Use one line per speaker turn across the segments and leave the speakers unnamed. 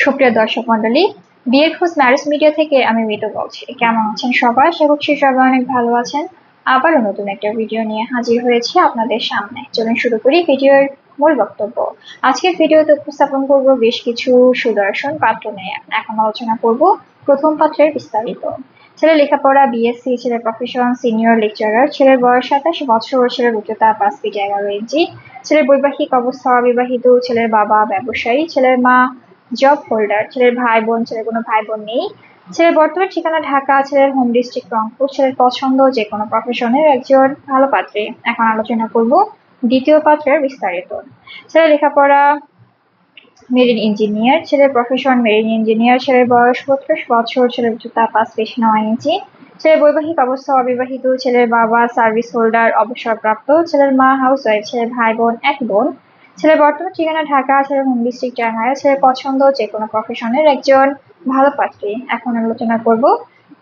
সুপ্রিয় দর্শক মন্ডলী বিয়ের খোঁজ ম্যারেজ মিডিয়া থেকে আমি মৃত বলছি। কেমন আছেন সবাই? করছি সবাই অনেক ভালো আছেন। আবারও নতুন একটা ভিডিও নিয়ে হাজির হয়েছি আপনাদের সামনে। চলুন শুরু করি ভিডিওর মূল বক্তব্য। আজকের ভিডিওতে উপস্থাপন করব বেশ কিছু সুদর্শন পাত্র নিয়ে। এখন আলোচনা করব প্রথম পাত্রের বিস্তারিত। ছেলে লেখাপড়া বিএসসি ছেলের প্রফেশন সিনিয়র লেকচারার ছেলের বয়স সাতাশ বছর, ছেলের উচ্চতা পাঁচ ফিট এগারো ইঞ্চি, ছেলের বৈবাহিক অবস্থা অবিবাহিত, ছেলের বাবা ব্যবসায়ী, ছেলের মা জব হোল্ডার ছেলের ভাই বোন ছেলের কোনো ভাই বোন নেই। ছেলের বর্তমান ঠিকানা ঢাকা, ছেলের হোম ডিস্ট্রিক্ট রংপুর, ছেলের পছন্দ যে কোনো প্রফেশনের একজন ভালো পাত্রী। এখন আলোচনা করব দ্বিতীয় পাত্রের বিস্তারিত। ছেলে লেখাপড়া মেরিন ইঞ্জিনিয়ার ছেলের প্রফেশন মেরিন ইঞ্জিনিয়ার ছেলের বয়স বত্রিশ বছর, ছেলের উচ্চতা পাঁচ ফিট নয় ইঞ্চি। ছেলের বৈবাহিক অবস্থা অবিবাহিত, ছেলের বাবা সার্ভিস হোল্ডার অবসরপ্রাপ্ত, ছেলের মা হাউস ওয়াইফ ছেলের ভাই বোন এক বোন। ছেলের বর্তমান ঠিকানা ঢাকা ছেলের হোম ডিস্ট্রিক্ট টাঙ্গাইল ছেলের পছন্দ যে কোনো প্রফেশনের একজন ভালো পাত্রী। এখন আলোচনা করব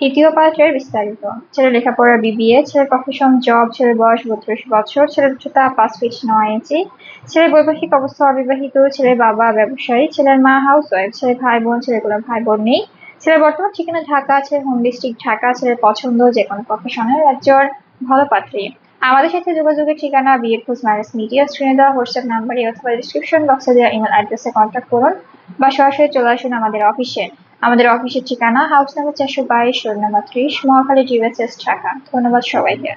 তৃতীয় পাত্রের বিস্তারিত। ছেলের লেখাপড়া বিবিএ ছেলের প্রফেশন জব ছেলের বয়স বত্রিশ বছর, ছেলের উচ্চতা পাঁচ ফিট নয় ইঞ্চি ছেলের বৈবাহিক অবস্থা অবিবাহিত, ছেলের বাবা ব্যবসায়ী, ছেলের মা হাউস ওয়াইফ ছেলের ভাই বোন, ছেলের কোনো ভাই বোন নেই। ছেলের বর্তমান ঠিকানা ঢাকা, ছেলের হোম ডিস্ট্রিক্ট ঢাকা, ছেলের পছন্দ যে কোনো প্রফেশনের একজন ভালো পাত্রী। আমাদের সাথে যোগাযোগের ঠিকানা বিএড খোঁজ মাইনাস মিডিয়া স্ক্রিনে দেওয়া হোয়াটসঅ্যাপ নাম্বারে অথবা ডিসক্রিপশন বক্সে দেওয়া ইমেল অ্যাড্রেসে কন্ট্যাক্ট করুন বা সরাসরি চলে আসুন আমাদের অফিসে আমাদের অফিসের ঠিকানা হাউস নাম্বার চারশো বাইশ রোড নাম্বার ত্রিশ, মহাখালী ডিউএসএস ঢাকা। ধন্যবাদ সবাইকে।